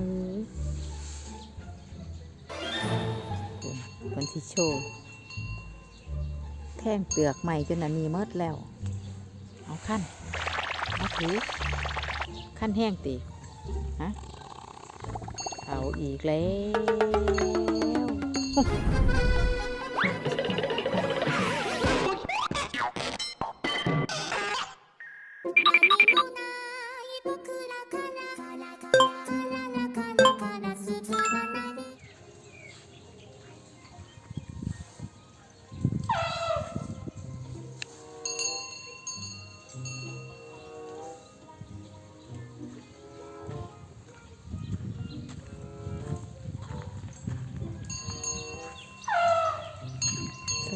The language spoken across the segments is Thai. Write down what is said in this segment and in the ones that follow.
ออคุณคนที่โชว์แท่งเปลือกใหม่จนน่ะมีเมดแล้ว เอาขั้นเอาถือขั้นแห้งตีฮะเอาอีกแล้ว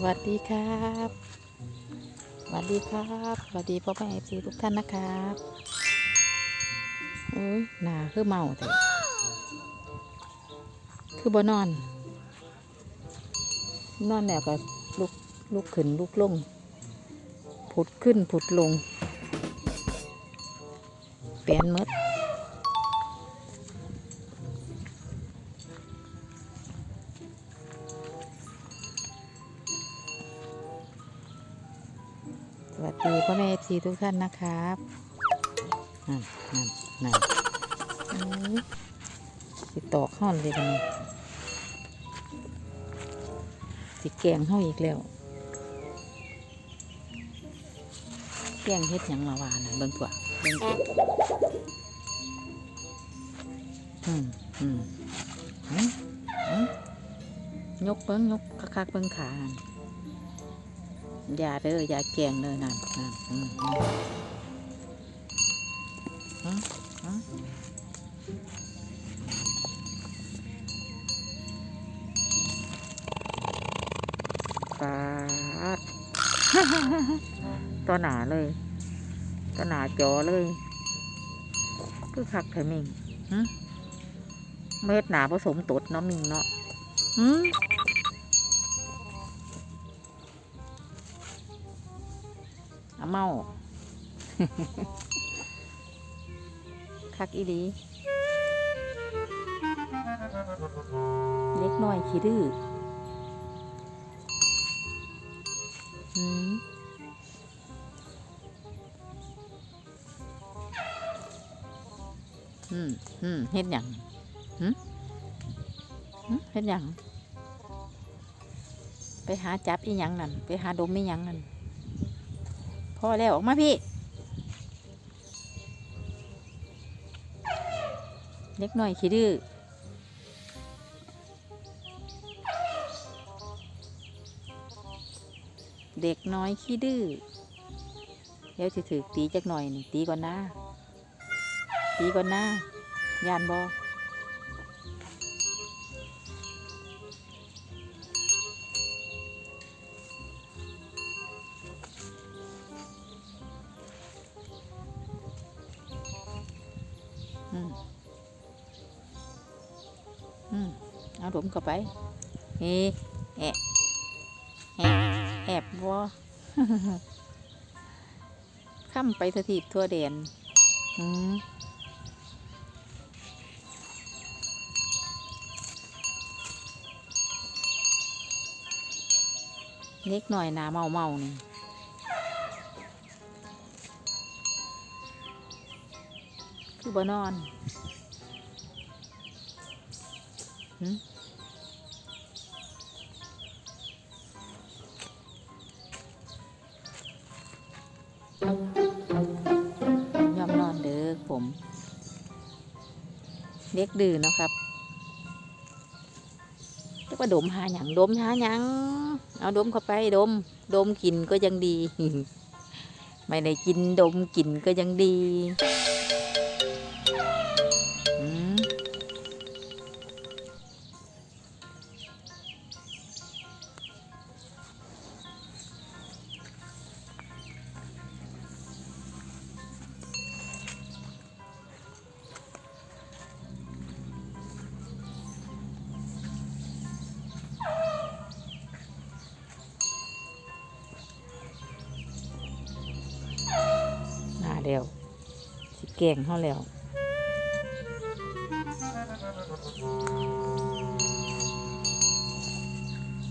วัสดีครับสวัสดีครับสวัสดีพ่อแม่เอฟซีทุกท่านนะครับเอ้ยหนาคือเมาแต่คือบ่นอน นอนแล้วก็ลุกลุกขึ้นลุกลง ผุดขึ้นผุดลงเปลี่ยนมด ดีพ่อแม่เอฟซีทุกท่านนะครับนั่นนั่นนั่นอื้อสิตอกห้อนเลยกันนี้สิแกงห้าอีกแล้วแกงเฮ็ดหยังละวานะเบิ่งตัวเบิ่งตัวอืมอืมอืมอืมยกเบิ่งยกคักๆเบิ่งขาหั่น อย่าเด้ออย่าแกงเด้อนั่นนั่นอืมอืมอืมอืมปาดตัวหนาเลยตัวหนาจอเลยคือคักเถอะมิงเม็ดหนาผสมตดเนาะมิงเนาะหืม อาเมาคักอีดีเล็กน้อยขี้ดื้อหืมอืมอืมเฮ็ดหยังหืมเฮ็ดหยังไปหาจับอีหยังนั่นไปหาดมอีหยังนั่น อแล้วออกมาพี่เล็กหน่อยขี้ดื้อเด็กน้อยขี้ดื้อเดี๋ยวถือตีจักหน่อยนี่ตีก่อนนะตีก่อนนะยานบออื เอาดมเข้าไปเฮ้แอะแอบวอข้ามไปสถิตทั่วแดนอืมเล็กหน่อยนาเมาเมานี่คือบ่นอนหึ ยอมนอนเด้อผม เล็กดื้อเนาะครับเรียกว่าดมหาหยังดมหาหยังเอาดมเข้าไปดม ดมกินก็ยังดี ไม่ได้กินดมกินก็ยังดี กงเขาแล้ว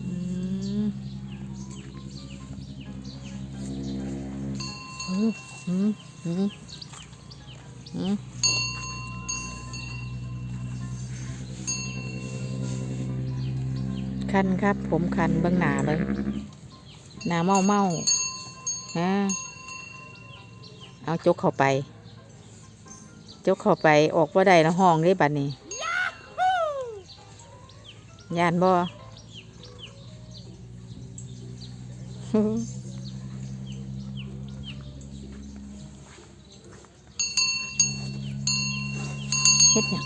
อืมอืมอืมอืมอืมคันครับ ผมคันเบื้องหนาเบิ้งหนาเมาเมาฮะเอาจกเข้าไป จกเข้าไปออกว่าได้ละห้องได้บัดนี้ยานบ่เฮ็ดหยัง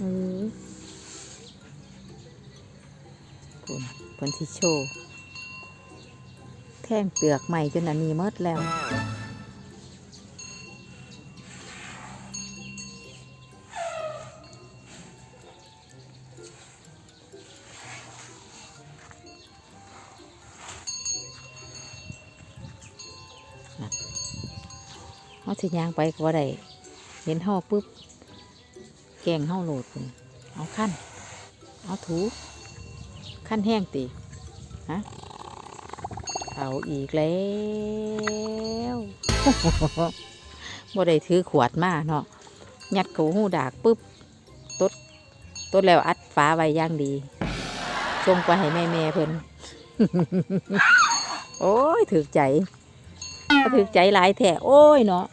เอ้ยเออพุ่นเพิ่นสิโชว์แท่งเปลือกใหม่จนอันนี้หมดแล้วเขาสิยางไปก็ได้เห็นเฮาปุ๊บ แกงเฮาโหลดพุ่นเอาขั้นเอาถูขั้นแห้งตีฮะเอาอีกแล้วบ่ได้ถือขวดมาเนาะยัดเขาหูดากปุ๊บตดตดแล้วอัดฟ้าไว้ย่างดีส่งไปให้แม่แม่เพิ่นโอ้ยถือใจถือใจหลายแท้โอ้ยเนาะ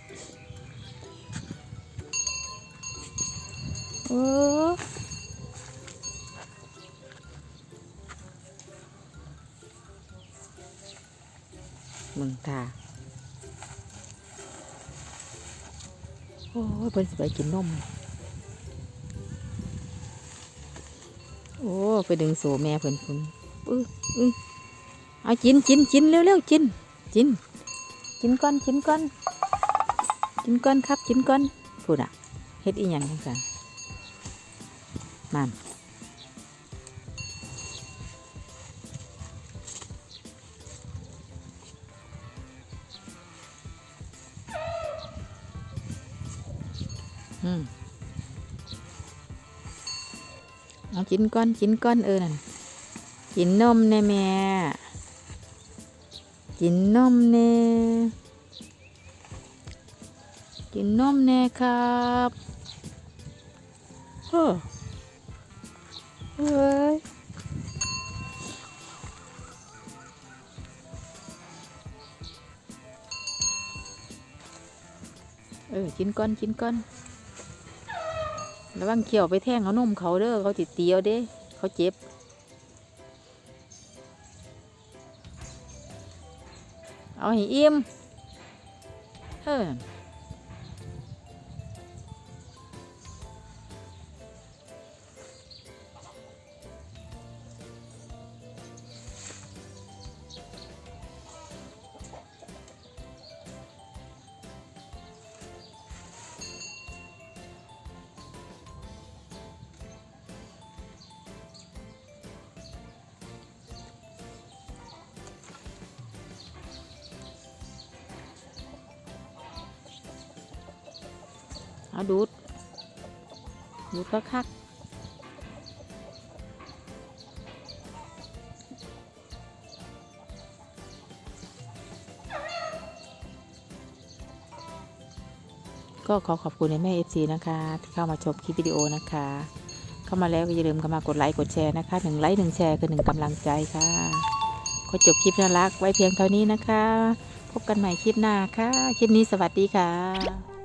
เออมึงตาโอ้ยเพิ่นสิไปกินนม โอ้ไปดึงโซแม่เพิ่นพุ่นอื้ออื้อเอากินกินกินเร็วๆกินกินกินก้อนกินก้อนกินก้อนครับกินก้อนพูดอะเฮ็ดอีหยังจังซั่น นั่นอืมเอากินก้อนกินก้อนเออนั่นกินนมแน่แม่ กินนมแน่กินนมแน่ครับเฮ้อ เฮ้ยเออกินก้อนกินก้อนระวังเขียวไปแท่งเอานมเขาเด้อเขาติดเตียวเด้เขาเจ็บเอาให้อิ่มเออ เอาดูด ดูดก็คักก็ขอขอบคุณในแม่เอฟซีนะคะ ที่เข้ามาชมคลิปวิดีโอนะคะ เข้ามาแล้วก็อย่าลืมเข้ามากดไลค์กดแชร์นะคะหนึ่งไลค์หนึ่งแชร์คือหนึ่งกำลังใจค่ะขอจบคลิปน่ารักไว้เพียงเท่านี้นะคะ พบกันใหม่คลิปหน้าค่ะ คลิปนี้สวัสดีค่ะ